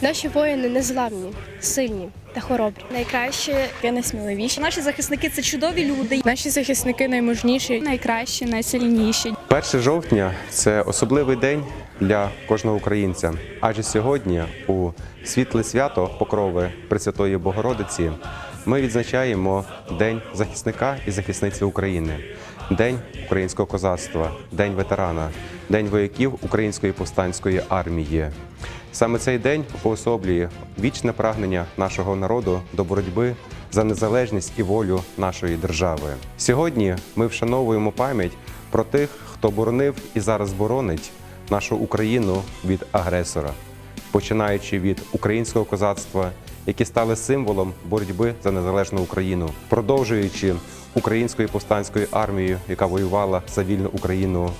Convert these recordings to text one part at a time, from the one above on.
Наші воїни незламні, сильні та хоробрі. Найкраще і найсміливіші. Наші захисники це чудові люди. Наші захисники наймужніші, найкращі, найсильніші. 1 жовтня це особливий день для кожного українця, адже сьогодні, у світле свято Покрови Пресвятої Богородиці, ми відзначаємо День захисника і захисниці України, День українського козацтва, День ветерана, День вояків Української повстанської армії. Саме цей день уособлює вічне прагнення нашого народу до боротьби за незалежність і волю нашої держави. Сьогодні ми вшановуємо пам'ять про тих, хто боронив і зараз боронить нашу Україну від агресора, починаючи від українського козацтва, які стали символом боротьби за незалежну Україну, продовжуючи українською повстанською армією, яка воювала за вільну Україну,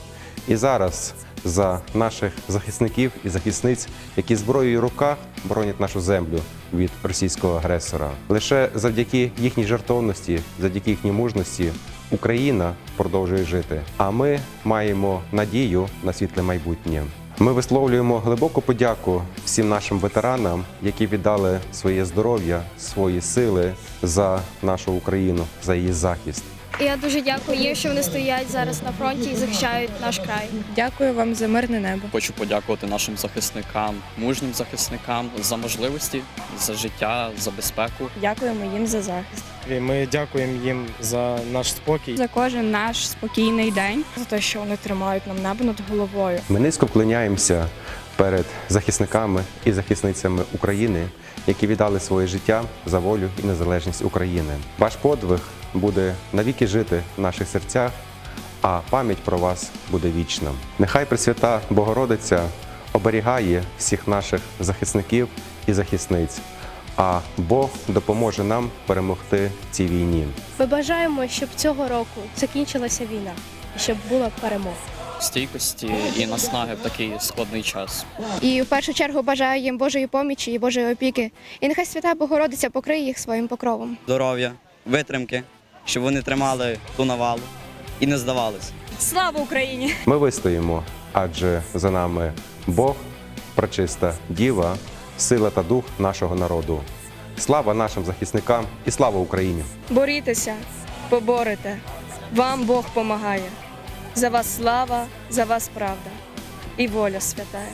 і зараз за наших захисників і захисниць, які зброєю руках боронять нашу землю від російського агресора. Лише завдяки їхній жертовності, завдяки їхній мужності, Україна продовжує жити. А ми маємо надію на світле майбутнє. Ми висловлюємо глибоку подяку всім нашим ветеранам, які віддали своє здоров'я, свої сили за нашу Україну, за її захист. І я дуже дякую їм, що вони стоять зараз на фронті і захищають наш край. Дякую вам за мирне небо. Хочу подякувати нашим захисникам, мужнім захисникам за можливості, за життя, за безпеку. Дякуємо їм за захист. І Ми дякуємо їм за наш спокій. За кожен наш спокійний день. За те, що вони тримають нам небо над головою. Ми низько вклоняємося перед захисниками і захисницями України, які віддали своє життя за волю і незалежність України. Ваш подвиг буде навіки жити в наших серцях, а пам'ять про вас буде вічна. Нехай Пресвята Богородиця оберігає всіх наших захисників і захисниць, а Бог допоможе нам перемогти в цій війні. Ми бажаємо, щоб цього року закінчилася війна і щоб була перемога. Стійкості і наснаги в такий складний час. І в першу чергу бажаю їм Божої помічі і Божої опіки. І нехай свята Богородиця покриє їх своїм покровом. здоров'я, витримки, щоб вони тримали ту навалу і не здавалися. Слава Україні! Ми вистоїмо, адже за нами Бог, пречиста діва, сила та дух нашого народу. Слава нашим захисникам і слава Україні! Борітеся, поборете. Вам Бог помагає. За вас слава, за вас правда і воля святая.